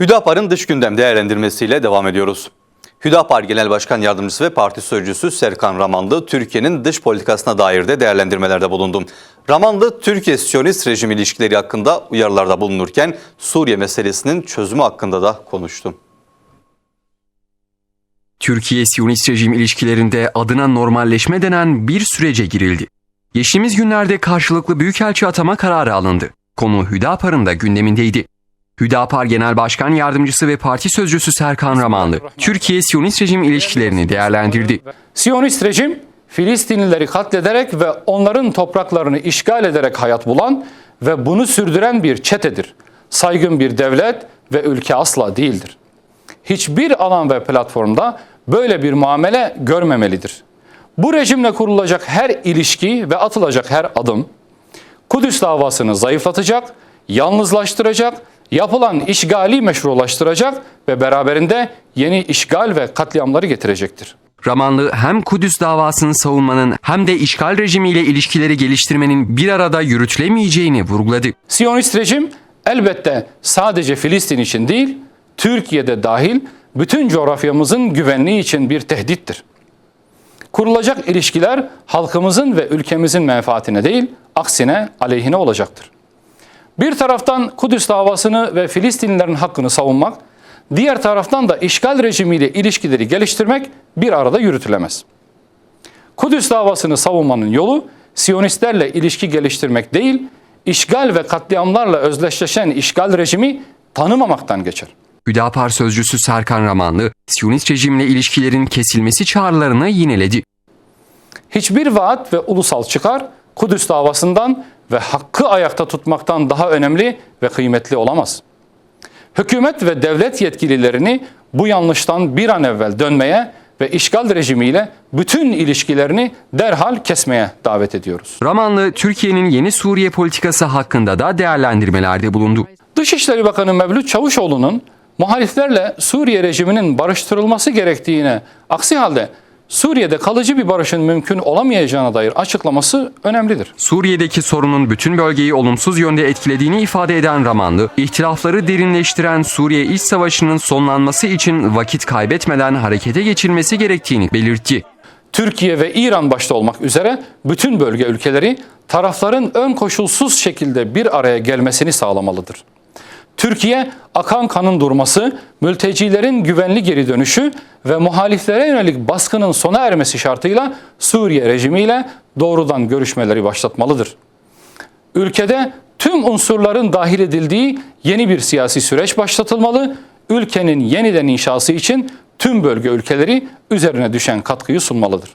Hüdapar'ın dış gündem değerlendirmesiyle devam ediyoruz. Hüdapar Genel Başkan Yardımcısı ve Parti Sözcüsü Serkan Ramanlı, Türkiye'nin dış politikasına dair de değerlendirmelerde bulundu. Ramanlı, Türkiye-Siyonist rejim ilişkileri hakkında uyarılarda bulunurken Suriye meselesinin çözümü hakkında da konuştu. Türkiye-Siyonist rejim ilişkilerinde adına normalleşme denen bir sürece girildi. Geçtiğimiz günlerde karşılıklı büyükelçi atama kararı alındı. Konu Hüdapar'ın da gündemindeydi. Hüdapar Genel Başkan Yardımcısı ve Parti Sözcüsü Serkan Ramanlı, Türkiye-Siyonist rejim ilişkilerini değerlendirdi. Siyonist rejim Filistinlileri katlederek ve onların topraklarını işgal ederek hayat bulan ve bunu sürdüren bir çetedir. Saygın bir devlet ve ülke asla değildir. Hiçbir alan ve platformda böyle bir muamele görmemelidir. Bu rejimle kurulacak her ilişki ve atılacak her adım Kudüs davasını zayıflatacak, yalnızlaştıracak, yapılan işgali meşrulaştıracak ve beraberinde yeni işgal ve katliamları getirecektir. Ramanlı hem Kudüs davasını savunmanın hem de işgal rejimiyle ilişkileri geliştirmenin bir arada yürütülemeyeceğini vurguladı. Siyonist rejim elbette sadece Filistin için değil, Türkiye'de dahil bütün coğrafyamızın güvenliği için bir tehdittir. Kurulacak ilişkiler halkımızın ve ülkemizin menfaatine değil, aksine aleyhine olacaktır. Bir taraftan Kudüs davasını ve Filistinlilerin hakkını savunmak, diğer taraftan da işgal rejimiyle ilişkileri geliştirmek bir arada yürütülemez. Kudüs davasını savunmanın yolu Siyonistlerle ilişki geliştirmek değil, işgal ve katliamlarla özdeşleşen işgal rejimi tanımamaktan geçer. Hüdapar Sözcüsü Serkan Ramanlı, Siyonist rejimle ilişkilerin kesilmesi çağrılarını yineledi. Hiçbir vaat ve ulusal çıkar Kudüs davasından ve hakkı ayakta tutmaktan daha önemli ve kıymetli olamaz. Hükümet ve devlet yetkililerini bu yanlıştan bir an evvel dönmeye ve işgal rejimiyle bütün ilişkilerini derhal kesmeye davet ediyoruz. Ramanlı, Türkiye'nin yeni Suriye politikası hakkında da değerlendirmelerde bulundu. Dışişleri Bakanı Mevlüt Çavuşoğlu'nun muhaliflerle Suriye rejiminin barıştırılması gerektiğine, aksi halde Suriye'de kalıcı bir barışın mümkün olamayacağına dair açıklaması önemlidir. Suriye'deki sorunun bütün bölgeyi olumsuz yönde etkilediğini ifade eden Ramanlı, ihtilafları derinleştiren Suriye iç savaşının sonlanması için vakit kaybetmeden harekete geçilmesi gerektiğini belirtti. Türkiye ve İran başta olmak üzere bütün bölge ülkeleri tarafların ön koşulsuz şekilde bir araya gelmesini sağlamalıdır. Türkiye akan kanın durması, mültecilerin güvenli geri dönüşü ve muhaliflere yönelik baskının sona ermesi şartıyla Suriye rejimiyle doğrudan görüşmeleri başlatmalıdır. Ülkede tüm unsurların dahil edildiği yeni bir siyasi süreç başlatılmalı, ülkenin yeniden inşası için tüm bölge ülkeleri üzerine düşen katkıyı sunmalıdır.